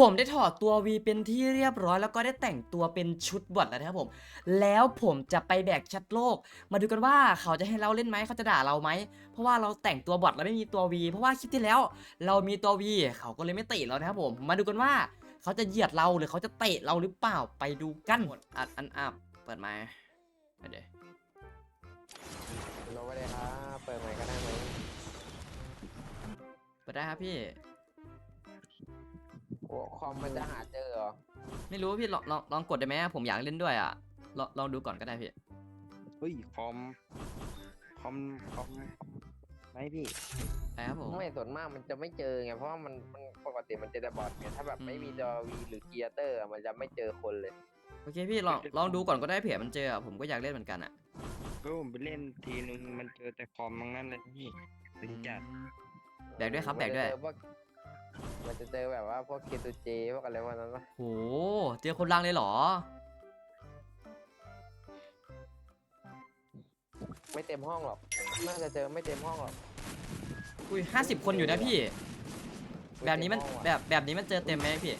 ผมได้ถอดตัว V เป็นที่เรียบร้อย แล้วก็ได้แต่งตัวเป็นชุดบอทแล้วนะครับผม แล้วผมจะไปแบกชัดโลก มาดูกันว่าเขาจะให้เราเล่นไหมเขาจะด่าเราไหม เพราะว่าเราแต่งตัวบอทแล้วไม่มีตัว V เพราะว่าคลิปที่แล้ว เรามีตัว V เขาก็เลยไม่เตะเรานะครับผม มาดูกันว่าเขาจะเหยียดเราหรือเขาจะเตะเราหรือเปล่าไปดูกันอัดอันอัพเปิดมาไปเดี๋ยวลงไปเลยครับเปิดใหม่ก็ได้ไหมเปิดได้ครับพี่โอ้ คอมมันจะหาเจอเหรอไม่รู้พี่ลองลองลองกดได้ไหมผมอยากเล่นด้วยอะลองลองดูก่อนก็ได้พี่เฮ้ยคอมคอมคอมไหมพี่ไปครับผม ไม่ส่วนมากมันจะไม่เจอไงเพราะว่ามันมันปกติมันเจอแต่บอทไงถ้าแบบไม่มีอืมจอวีหรือเกียร์เตอร์อะมันจะไม่เจอคนเลยโอเคพี่ลองลองดูก่อนก็ได้เผื่อมันเจออะผมก็อยากเล่นเหมือนกันอะก็ผมไปเล่นทีนึงมันเจอแต่คอมมั้งนั่นเลยพี่ถึงจัดแบกด้วยครับมันจะแบกด้วยเจอพวก มันจะเจอแบบว่าพวกเคตูเจพวกอะไรพวกนั้นปะโห เจอคนรังเลยเหรอ ไม่เต็มห้องหรอก น่าจะเจอไม่เต็มห้องหรอกอุ้ยห้าสิบคนอยู่นะพี่ไแบบนี้มันเต็ห้องแบอะบแบบนี้มันเจอเต็มไหมพี่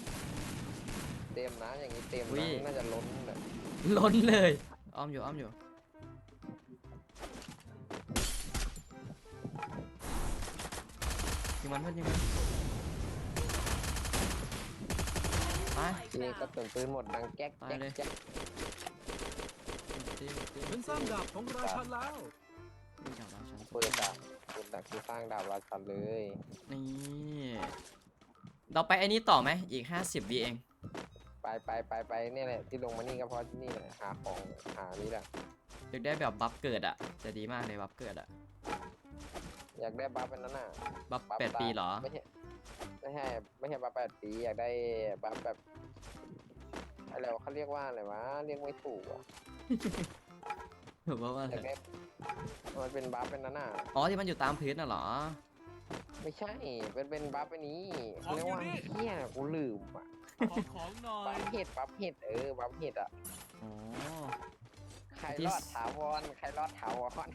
เต็มนะอย่างนี้เต็มอุ้นะย น่าจะล้นเลยล้นเลย อ้อมอยู่อ้อมอยู่ ยิงมันเพื่อนยิงมัน ไปทีนี้กระสุนปืนหมดดังแก๊กไปแก๊กเลยแก๊กตีตีฉันสร้างดาบของราชันแล้วตีจากเราชั้นปืนดาบปืนดาบคือสร้างดาบราชันเลยนี่เราไปไอ้นี้ต่อไหมอีกห้าสิบวีเองไปไปไปไปเนี่ยแหละที่ลงมานี่ก็เพราะที่นี่แหละหาของหานี่แหละอยากได้แบบบัฟเกิดอะจะดีมากเลยบัฟเกิดอะอยากได้บัฟเป็นนั้นน่ะบัฟบัฟแปดปีเหรอไม่ใช่ ไม่ใช่ไม่ใช่บัฟแปดปีอยากได้บัฟแบบอะไรวะเขาเรียกว่าอะไรวะเรียกไม่ถูกอะหรือว่าว่าอยากได้มันเป็นบัฟเป็นนั้นน่ะอ๋อที่มันอยู่ตามพื้นน่ะเหรอ ไม่ใช่เป็นเป็นบัฟเป็นนี้ขอเขางเรียกว่าอยู่นี่เฮียกูลืมอะขอของหน่อบัยฟเห็ดบัฟเห็ดเออบัฟเห็ดอะอ๋อใครที่รอดถาวรใครรอดถาวร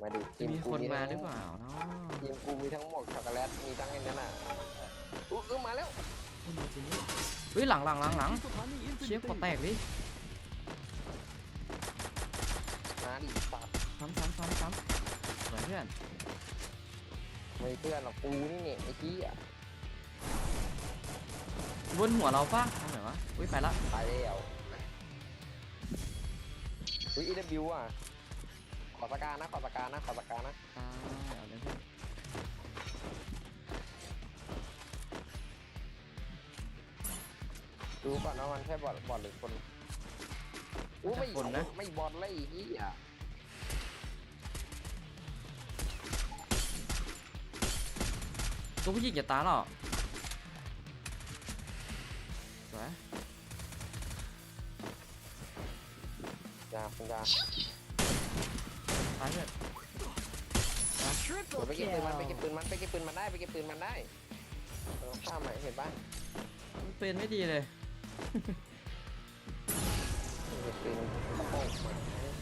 มาดิจะมีกูคนมาทั้งหรือเปล่าเนาะทีมกูมีทั้งหมวกช็อกโกแลตมีทั้งไอ้นั่นน่ะอุ๊ยอุ๊ยมาแล้วเฮ้ยหลังหลังหลังหลังสถานีอินฟิเชี่นิยตี้ขอแตกดิมาดิสัตว์ซ้ำซ้ำซ้ำซ้ำสวยเพื่อนไม่เพื่อนหรอกกูนี่เนี่ยไอ้กี้อะบนหัวเราปะทำไหนวะอุ้ยไปละตายแล้วอุ้ย EW อะ ขอสกานะขอสกานะขอสกานะตายเอาเลยเพื่อนดูก่อนว่ามันใช่บอลบอลหรือคนอู้ไม่ไม่บอลเลยไอ้กี้อะตัวผู้หญิงอย่าตายหรอกสวยยาคุณยา ตายเพื่อนเดี๋ยวไปเก็บปืนมันไปเก็บปืนมันไปเก็บปืนมันได้ไปเก็บปืนมันได้เออข้ามไหเห็นปะมันเป็นไม่ดีเลยเก็บปืนโอ้ม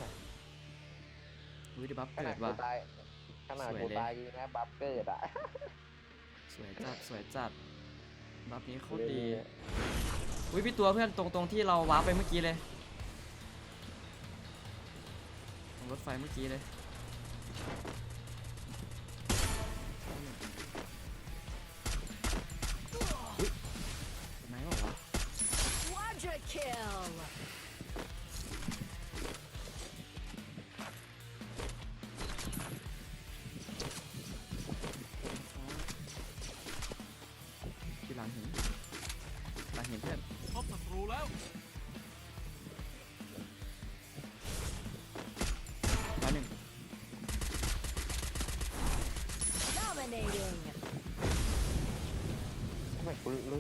าอุ้ยเดี๋ยวบัฟขเกินาดดกูว่ะ ตายขนาดสวยกูเลย ตายกูนะบัฟเกิดอะสวยจัดสวยจัดบัฟนี้โคตรดี อุ้ยพี่ตัวเพื่อนตรงตรงที่เราวาร์ปไปเมื่อกี้เลย รงรถไฟเมื่อกี้เลยอุ้ยไหนวะ Quadra kill! ที่หลังหินหลังหินเพื่อนพบศัตรูแล้ว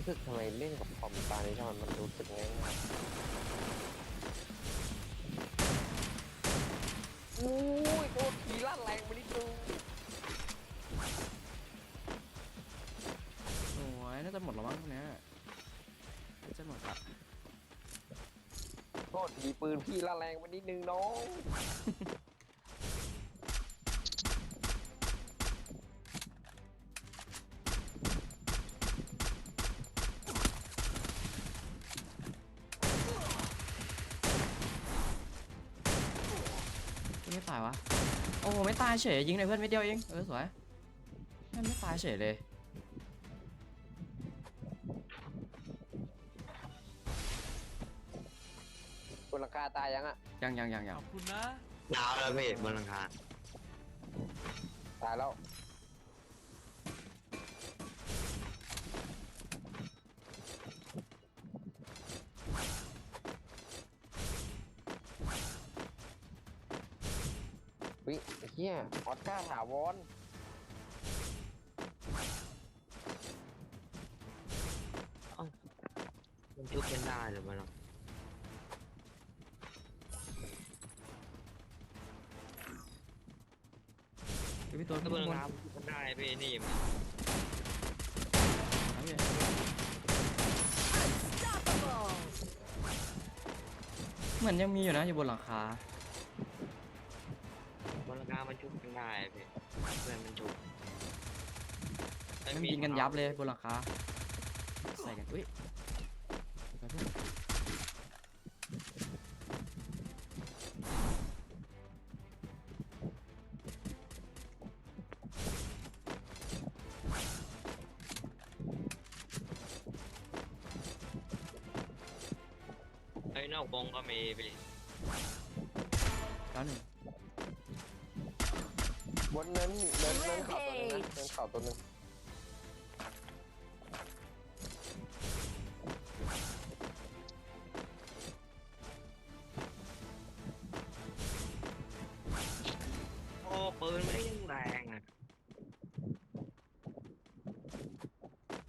สึกทำไมเล่นกับคอมตานี้ทำไมมันรู้สึกง่ายง่ายอุ้ยโคตรขี่ลาดแรงไปนิดนึงสวยน่าจะหมดแล้วมั้งเนี้ยน่าจะหมดละโทษทีปืนพี่ละแรงไปนิดนึงน้อง อ้โหไม่ตายเฉยยิงเลยเพื่อนไม่เดียวเองเออสวยแม่งไม่ตายเฉยเลยบนหลังคาตายยังอะยังยังยังยัขงอบคุณนะ ดาวแล้วพี่บนหลังคา ตายแล้ว วิไอ้เฮียออสการ์ถาวรมันชุบกันได้หรือเปล่าเดี๋ยวพี่ตัวถ้าขึ้นบนหบลังนคามันชุบกันได้พี่นี่มันเอาพี่ Unstoppable. เหมือนยังมีอยู่นะอยู่บนหลังคา ได้พี่เพื่อนมันชุบแม่งยิงกันยับเลยบนหลังคาใส่กันอุ้ยไปเพื่อนไอ้ยนอกวงก็มีพี่ เข่าตัวหนึงนะเนินเข่าตัวหนึงโอ้ปืนไม่ยังแรงอะ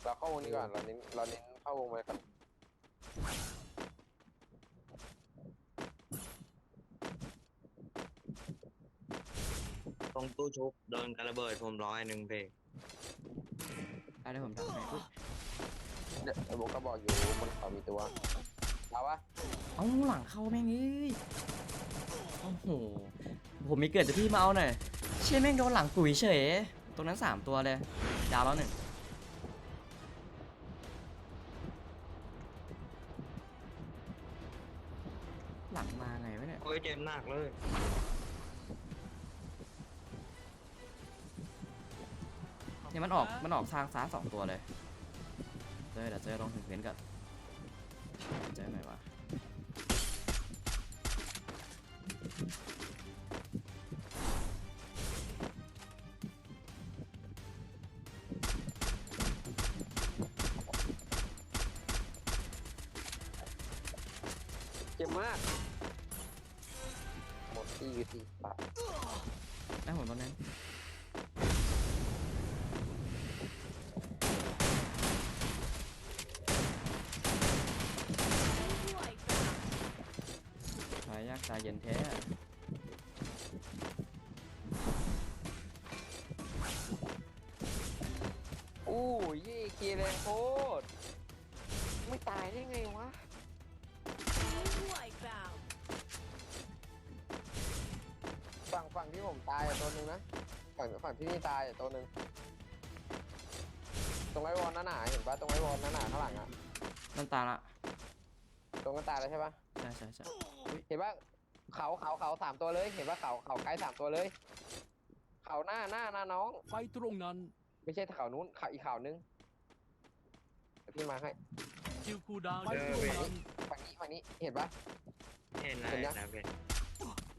เราเข้าวงนี้ก่อนเราเน้นเราเน้นเข้าวงไปก่อน รงตู้ชุบโดนกระเบิดผมร้อยหนึ่งพี่ได้เลยผมทำให้อุ๊ยเดี๋ยวไอ้โบกก็บอกอยู่บนเขามีตัวเอาวะเอ้าหลังเข้าแม่งเอ้ยโอ้โหผมมีเกิดแต่พี่มาเอาหน่อยเชี่ยแม่งโดนหลังกุ๋ยเฉยตรงนั้นสามตัวเลยดาวแล้วหนึ่งหลังมาไงวะเนี่ย โอ้ยเจ็บหนักเลย เนี่ยมันออกมันออกทางซ้ายสองตัวเลยเจอเดี๋ยวเจอลองถึงพื้นก่อนเจอไหนวะเจ็บมาก หมดที่อยู่ที่ปากได้ผมตอนนั้น Wipeout. ชายยากตาย เย็นแท้อู้ยี่เกียร์แรงโคตรไม่ตายได้ไงวะ Team wipeout. ฝั่งฝั่งที่ผมตายอะตัวหนึ่งนะ ฝั่งฝั่งที่นี่ตายอะตัวหนึ่งตรงไอ้วอลนั่นหนาเห็นปะตรงไอ้วอลนั่นหนาข้างหลังอะน้ำตาละตรงนั้นตายแล้วใช่ปะใช่ใช่ใช่เห็นปะ เขาเขาเขาสามตัวเลย เห็นปะเขาเขาไกด์สามตัวเลย เขาหน้าหน้าหน้าน้อง ไปตรงนั้น ไม่ใช่เขานู้นเขาอีกเขานึงเดี๋ยวพี่มาให้คิวคูลดาวน์ไปตรงนั้นฝั่งนี้ฝั่งนี้เห็นปะ เห็นอะไรเห็นยังนะพี่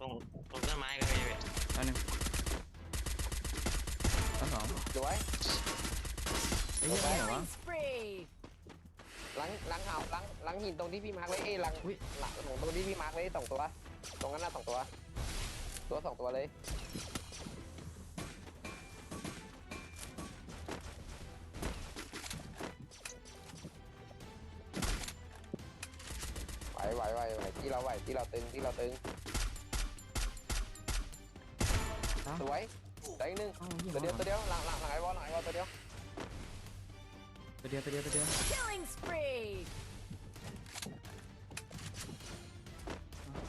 ตรงตรงต้นไม้ก็มีพี่แล้วหนึ่งแล้วสองสวยเอ้ยยังไงเหรอวะ Killing spree. หลังหลังเขาหลังหลังหินตรงที่พี่มาร์กไว้เอ้ยหลังอุ๊ย หลังตรงที่พี่มาร์กไว้สองตัว ตรงนั้นน่ะสองตัว ตัวสองตัวเลยไหวไหวไหวไหวที่เราไหวที่เราตึงที่เราตึงอ้าวสวยได้อีกหนึ่งอ้าวเหี้ยตัวเดียวมาตัวเดียวหลังหลังหลังไอ้วอลหลังไอ้วอลตัวเดียว ตัวเดียวตัวเดียวตัวเดียว Killing spree.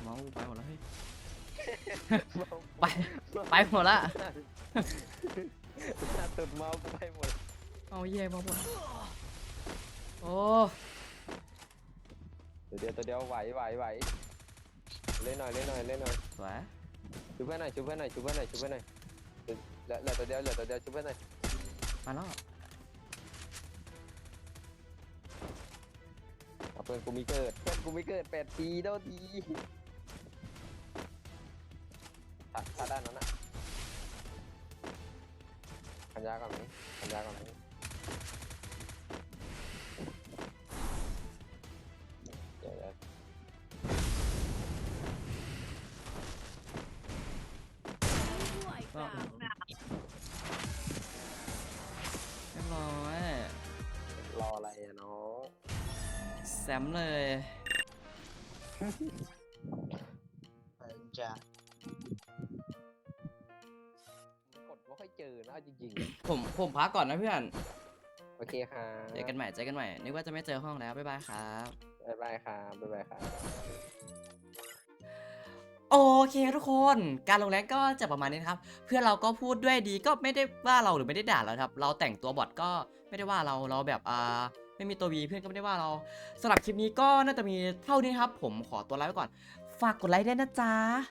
มาส์กูไปหมดแล้วเฮ้ยไปไปหมดละหน้าตุดเมาส์กูไปหมดเอาแย่มาหมดโอ้ตัวเดียวตัวเดียวไหวไหวไหวเล่นหน่อยเล่นหน่อยเล่นหน่อยสวยชุบเพื่อนหน่อยชุบเพื่อนหน่อยชุบเพื่อนหน่อยชุบเพื่อนหน่อยเหลือเหลือตัวเดียวเหลือตัวเดียวชุบเพื่อนหน่อยมาแล้วเอาเพื่อนกูมีเกิดเพื่อนกูมีเกิดแปดทีเท่าที ถ้าถ้าด้านนั้นอะขันยาก่อนไหมขันยาก่อนไหมเดี๋ยวเดี๋ยว Wipeout. เรียบร้อยรออะไรอะน้องแซมเลย ไม่ค่อยเจอนะเอาจริงๆอะผมผมพักก่อนนะเพื่อนโอเคครับเจอกันใหม่เจอกันใหม่ นึกว่าจะไม่เจอห้องแล้ว บ๊ายบายครับ บ๊ายบายครับบ๊ายบายครับโอเคทุกคน การลงแรงก็จะประมาณนี้นะครับ เพื่อนเราก็พูดด้วยดีก็ไม่ได้ว่าเราหรือไม่ได้ด่าเราครับ เราแต่งตัวบอทก็ไม่ได้ว่าเราเราแบบอ่าไม่มีตัววีเพื่อนก็ไม่ได้ว่าเราสำหรับคลิปนี้ก็น่าจะมีเท่านี้ครับ ผมขอตัวลาไปก่อน ฝากกดไลค์ด้วยนะจ๊ะ